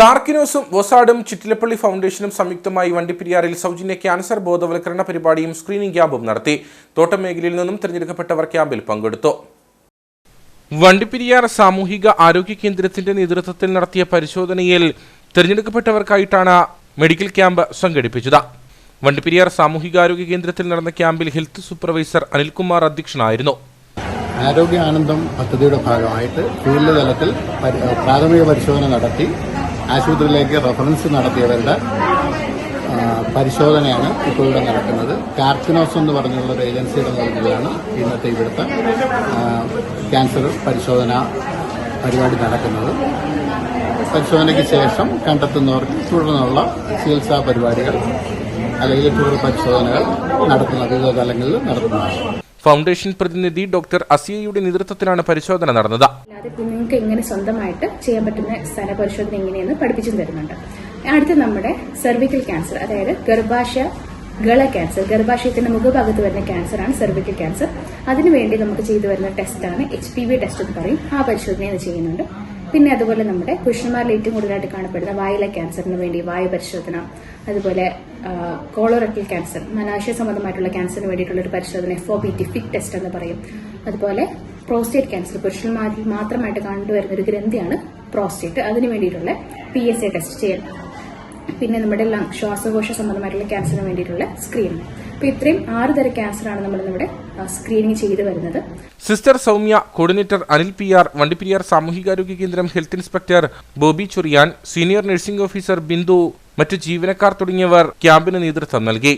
കാർക്കിനോസും വൊസാഡും ചിറ്റിലപ്പള്ളി ഫൗണ്ടേഷനും സംയുക്തമായി വണ്ടിപ്പെരിയാറിൽ സൗജന്യ ക്യാൻസർ ബോധവൽക്കരണ പരിപാടിയും സ്ക്രീനിംഗ് ക്യാമ്പും നടത്തി. തോട്ടം മേഖലയിൽ നിന്നും തിരഞ്ഞെടുക്കപ്പെട്ടവർ ക്യാമ്പിൽ പങ്കെടുത്തു. വണ്ടിപ്പെരിയാർ സാമൂഹിക ആരോഗ്യ കേന്ദ്രത്തിന്റെ നേതൃത്വത്തിൽ നടത്തിയ പരിശോധനയിൽ തിരഞ്ഞെടുക്കപ്പെട്ടവർക്കായിട്ടാണ് മെഡിക്കൽ ക്യാമ്പ് സംഘടിപ്പിച്ചത്. വണ്ടിപ്പെരിയാർ സാമൂഹികാരോഗ്യ കേന്ദ്രത്തിൽ നടന്ന ക്യാമ്പിൽ ഹെൽത്ത് സൂപ്പർവൈസർ അനിൽകുമാർ അധ്യക്ഷനായിരുന്നു. ആരോഗ്യ ആനന്ദം പദ്ധതിയുടെ ഭാഗമായിട്ട് ഫീൽഡ് തലത്തിൽ പരി- പ്രാഥമിക പരിശോധന നടത്തി. ആശുപത്രിയിലേക്ക് റഫറൻസ് നടത്തിയവരുടെ പരിശോധനയാണ് ഇപ്പോൾ ഇവിടെ നടക്കുന്നത്. കാർസിനോസ് എന്ന് പറഞ്ഞുള്ള ഒരു ഏജൻസിയുടെ നേതൃത്വത്തിലാണ് ഇന്നത്തെ ഇവിടുത്തെ ക്യാൻസർ പരിശോധന പരിപാടി നടക്കുന്നത്. പരിശോധനയ്ക്ക് ശേഷം കണ്ടെത്തുന്നവർക്ക് തുടർന്നുള്ള ചികിത്സാ പരിപാടികൾ അല്ലെങ്കിൽ തുടർ പരിശോധനകൾ നടത്തുന്ന വിവിധ തലങ്ങളിൽ നടത്തുന്നതാണ്. ഫൗണ്ടേഷൻ പ്രതിനിധി ഡോക്ടർ അസിയയുടെ നേതൃത്വത്തിലാണ് പരിശോധന നടന്നത്. അല്ലാതെ കുഞ്ഞുങ്ങൾക്ക് എങ്ങനെ സ്വന്തമായിട്ട് ചെയ്യാൻ പറ്റുന്ന സ്ഥല പരിശോധന എങ്ങനെയെന്ന് പഠിപ്പിച്ചു തരുന്നുണ്ട്. അടുത്ത നമ്മുടെ സെർവിക്കൽ ക്യാൻസർ അതായത് ഗർഭാശയ ഗള ക്യാൻസർ ഗർഭാശയത്തിന്റെ മുഖഭാഗത്ത് വരുന്ന ക്യാൻസറാണ് സെർവിക്കൽ ക്യാൻസർ അതിനുവേണ്ടി നമുക്ക് ചെയ്തു വരുന്ന ടെസ്റ്റാണ് എച്ച് പി വി ടെസ്റ്റ് എന്ന് പറയും. ആ പരിശോധന ചെയ്യുന്നുണ്ട്. പിന്നെ അതുപോലെ നമ്മുടെ പുരുഷന്മാരിൽ ഏറ്റവും കൂടുതലായിട്ട് കാണപ്പെടുന്ന വായിലെ ക്യാൻസറിന് വേണ്ടി വായു പരിശോധന അതുപോലെ കോളോറക്കൽ ക്യാൻസർ മനാശയ സംബന്ധമായിട്ടുള്ള ക്യാൻസറിന് വേണ്ടിയിട്ടുള്ള ഒരു പരിശോധന F O B T test എന്ന് പറയും. അതുപോലെ പ്രോസ്റ്റേറ്റ് ക്യാൻസർ പുരുഷന്മാരിൽ മാത്രമായിട്ട് കണ്ടുവരുന്ന ഒരു ഗ്രന്ഥിയാണ് പ്രോസ്റ്റേറ്റ് അതിന് വേണ്ടിയിട്ടുള്ള പി എസ് എ ടെസ്റ്റ് ചെയ്യണം പിന്നെ നമ്മുടെ ലങ് ശ്വാസകോശ സംബന്ധമായിട്ടുള്ള ക്യാൻസറിന് വേണ്ടിയിട്ടുള്ള സ്ക്രീനിങ് അപ്പൊ ഇത്രയും ആറ് തരം ക്യാൻസറാണ് നമ്മൾ നമ്മുടെ സ്ക്രീനിങ് ചെയ്തു വരുന്നത്. Sister Soumya coordinator Anil P R Vandiperiyar സാമൂഹികാരോഗ്യ കേന്ദ്രം health inspector Bobby Churiyan senior nursing officer Bindu മറ്റു ജീവനക്കാർ തുടങ്ങിയവർ ക്യാമ്പിന് നേതൃത്വം നൽകി.